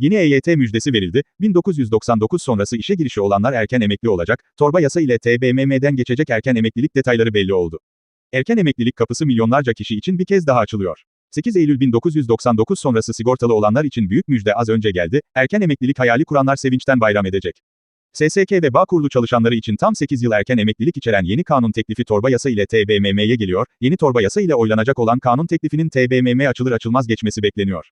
Yeni EYT müjdesi verildi, 1999 sonrası işe girişi olanlar erken emekli olacak, torba yasa ile TBMM'den geçecek erken emeklilik detayları belli oldu. Erken emeklilik kapısı milyonlarca kişi için bir kez daha açılıyor. 8 Eylül 1999 sonrası sigortalı olanlar için büyük müjde az önce geldi, erken emeklilik hayali kuranlar sevinçten bayram edecek. SSK ve Bağkurlu çalışanları için tam 8 yıl erken emeklilik içeren yeni kanun teklifi torba yasa ile TBMM'ye geliyor, yeni torba yasa ile oylanacak olan kanun teklifinin TBMM açılır açılmaz geçmesi bekleniyor.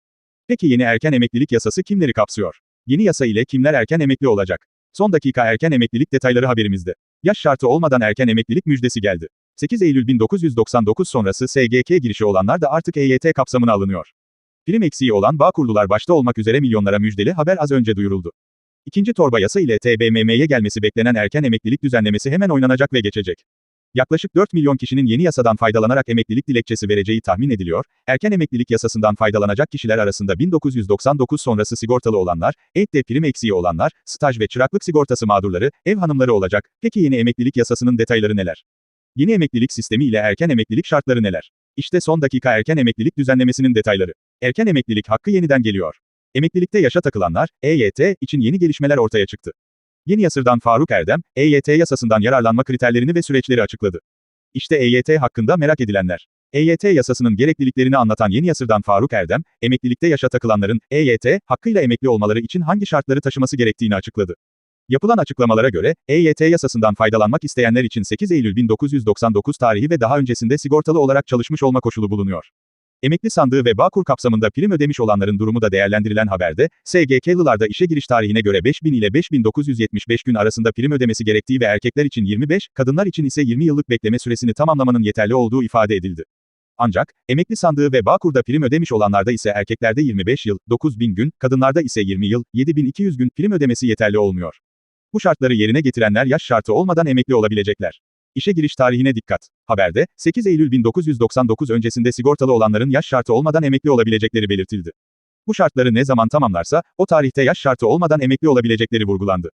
Peki yeni erken emeklilik yasası kimleri kapsıyor? Yeni yasa ile kimler erken emekli olacak? Son dakika erken emeklilik detayları haberimizde. Yaş şartı olmadan erken emeklilik müjdesi geldi. 8 Eylül 1999 sonrası SGK girişi olanlar da artık EYT kapsamına alınıyor. Prim eksiği olan Bağkurlular başta olmak üzere milyonlara müjdeli haber az önce duyuruldu. İkinci torba yasa ile TBMM'ye gelmesi beklenen erken emeklilik düzenlemesi hemen oynanacak ve geçecek. Yaklaşık 4 milyon kişinin yeni yasadan faydalanarak emeklilik dilekçesi vereceği tahmin ediliyor. Erken emeklilik yasasından faydalanacak kişiler arasında 1999 sonrası sigortalı olanlar, EYT'de prim eksiği olanlar, staj ve çıraklık sigortası mağdurları, ev hanımları olacak. Peki yeni emeklilik yasasının detayları neler? Yeni emeklilik sistemi ile erken emeklilik şartları neler? İşte son dakika erken emeklilik düzenlemesinin detayları. Erken emeklilik hakkı yeniden geliyor. Emeklilikte yaşa takılanlar, EYT için yeni gelişmeler ortaya çıktı. Yeni Yasır'dan Faruk Erdem, EYT yasasından yararlanma kriterlerini ve süreçleri açıkladı. İşte EYT hakkında merak edilenler. EYT yasasının gerekliliklerini anlatan Yeni Yasır'dan Faruk Erdem, emeklilikte yaşa takılanların, EYT, hakkıyla emekli olmaları için hangi şartları taşıması gerektiğini açıkladı. Yapılan açıklamalara göre, EYT yasasından faydalanmak isteyenler için 8 Eylül 1999 tarihi ve daha öncesinde sigortalı olarak çalışmış olma koşulu bulunuyor. Emekli sandığı ve Bağkur kapsamında prim ödemiş olanların durumu da değerlendirilen haberde, SGK'lılarda işe giriş tarihine göre 5000 ile 5975 gün arasında prim ödemesi gerektiği ve erkekler için 25, kadınlar için ise 20 yıllık bekleme süresini tamamlamanın yeterli olduğu ifade edildi. Ancak, emekli sandığı ve Bağkur'da prim ödemiş olanlarda ise erkeklerde 25 yıl, 9000 gün, kadınlarda ise 20 yıl, 7200 gün prim ödemesi yeterli olmuyor. Bu şartları yerine getirenler yaş şartı olmadan emekli olabilecekler. İşe giriş tarihine dikkat. Haberde, 8 Eylül 1999 öncesinde sigortalı olanların yaş şartı olmadan emekli olabilecekleri belirtildi. Bu şartları ne zaman tamamlarsa, o tarihte yaş şartı olmadan emekli olabilecekleri vurgulandı.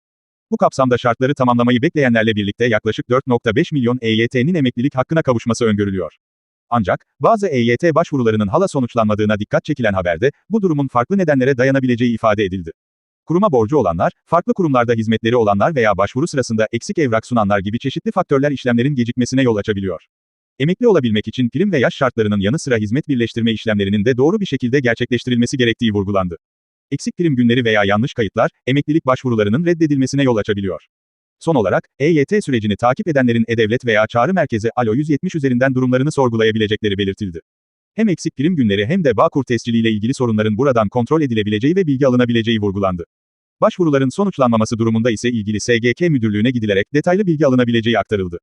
Bu kapsamda şartları tamamlamayı bekleyenlerle birlikte yaklaşık 4.5 milyon EYT'nin emeklilik hakkına kavuşması öngörülüyor. Ancak, bazı EYT başvurularının hala sonuçlanmadığına dikkat çekilen haberde, bu durumun farklı nedenlere dayanabileceği ifade edildi. Kuruma borcu olanlar, farklı kurumlarda hizmetleri olanlar veya başvuru sırasında eksik evrak sunanlar gibi çeşitli faktörler işlemlerin gecikmesine yol açabiliyor. Emekli olabilmek için prim ve yaş şartlarının yanı sıra hizmet birleştirme işlemlerinin de doğru bir şekilde gerçekleştirilmesi gerektiği vurgulandı. Eksik prim günleri veya yanlış kayıtlar, emeklilik başvurularının reddedilmesine yol açabiliyor. Son olarak, EYT sürecini takip edenlerin E-Devlet veya Çağrı Merkezi Alo 170 üzerinden durumlarını sorgulayabilecekleri belirtildi. Hem eksik prim günleri hem de Bağkur tesciliyle ilgili sorunların buradan kontrol edilebileceği ve bilgi alınabileceği vurgulandı. Başvuruların sonuçlanmaması durumunda ise ilgili SGK müdürlüğüne gidilerek detaylı bilgi alınabileceği aktarıldı.